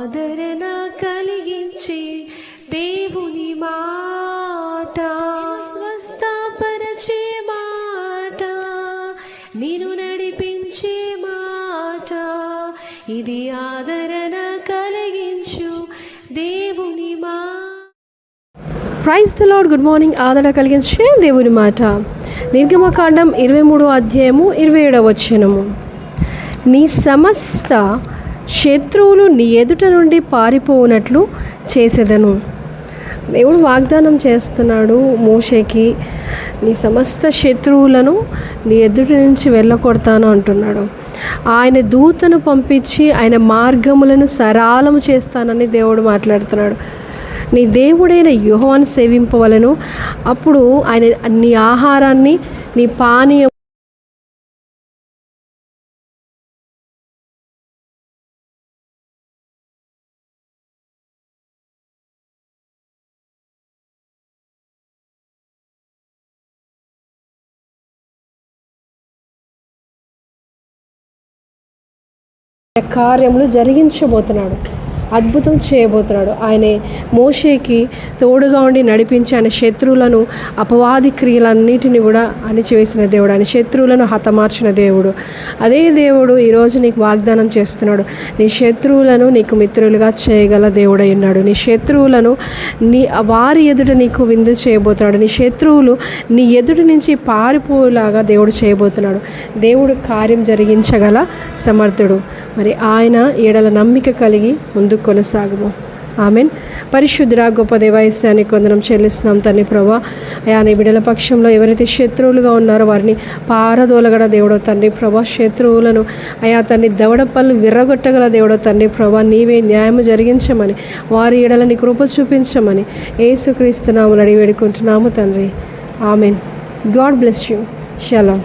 ఆదరణ కలిగించే దేవుని మాట. స్వస్థపరచే మాట. నేను నడిపించే మాట. ఇది ఆదరణ కలిగించు దేవుని మా. Praise the lord good morning ఆదరణ కలిగించే దేవుని మాట. నిర్గమకాండం ఇరవై మూడో అధ్యాయము ఇరవై ఏడవ వచనము. నీ సమస్త శత్రువులు నీ ఎదుట నుండి పారిపోవునట్లు చేసేదను. దేవుడు వాగ్దానం చేస్తున్నాడు మోషేకి నీ సమస్త శత్రువులను నీ ఎదుటి నుంచి వెళ్ళకొడతాను అంటున్నాడు. ఆయన దూతను పంపించి ఆయన మార్గములను సరాలము చేస్తానని దేవుడు మాట్లాడుతున్నాడు. నీ దేవుడైన యుహోవాను సేవింపవలను. అప్పుడు ఆయన నీ ఆహారాన్ని నీ పానీయం కార్యములు జరిగించబోతున్నాడు. అద్భుతం చేయబోతున్నాడు. ఆయన మోషేకి తోడుగా ఉండి నడిపించి ఆయన శత్రువులను అపవాది క్రియలన్నిటిని కూడా అణిచివేసిన దేవుడు. ఆయన శత్రువులను హతమార్చిన దేవుడు. అదే దేవుడు ఈరోజు నీకు వాగ్దానం చేస్తున్నాడు. నీ శత్రువులను నీకు మిత్రులుగా చేయగల దేవుడై ఉన్నాడు. నీ శత్రువులను నీ వారి ఎదుట నీకు విందు చేయబోతున్నాడు. నీ శత్రువులు నీ ఎదుటి నుంచి పారిపోయేలాగా దేవుడు చేయబోతున్నాడు. దేవుడు కార్యం జరిగించగల సమర్థుడు. మరి ఆయన ఏడల నమ్మిక కలిగి ముందుకు కొనసాగము. ఆమెన్. పరిశుద్ధురా గొప్ప దేవాయస్యాన్ని కొందరం చెల్లిస్తున్నాం తండ్రి ప్రభా అయా నీ బిడల పక్షంలో ఎవరైతే శత్రువులుగా ఉన్నారో వారిని పారదోలగడ దేవుడో తండ్రి ప్రభా శత్రువులను అయా తండ్రి దవడపల్లు విర్రగొట్టగల దేవుడో తండ్రి ప్రభా నీవే న్యాయం జరిగించమని వారి ఎడలని కృప చూపించమని ఏసుక్రీస్తునాములు అడిగి వేడుకుంటున్నాము తండ్రి. Amen. God bless you. Shalom.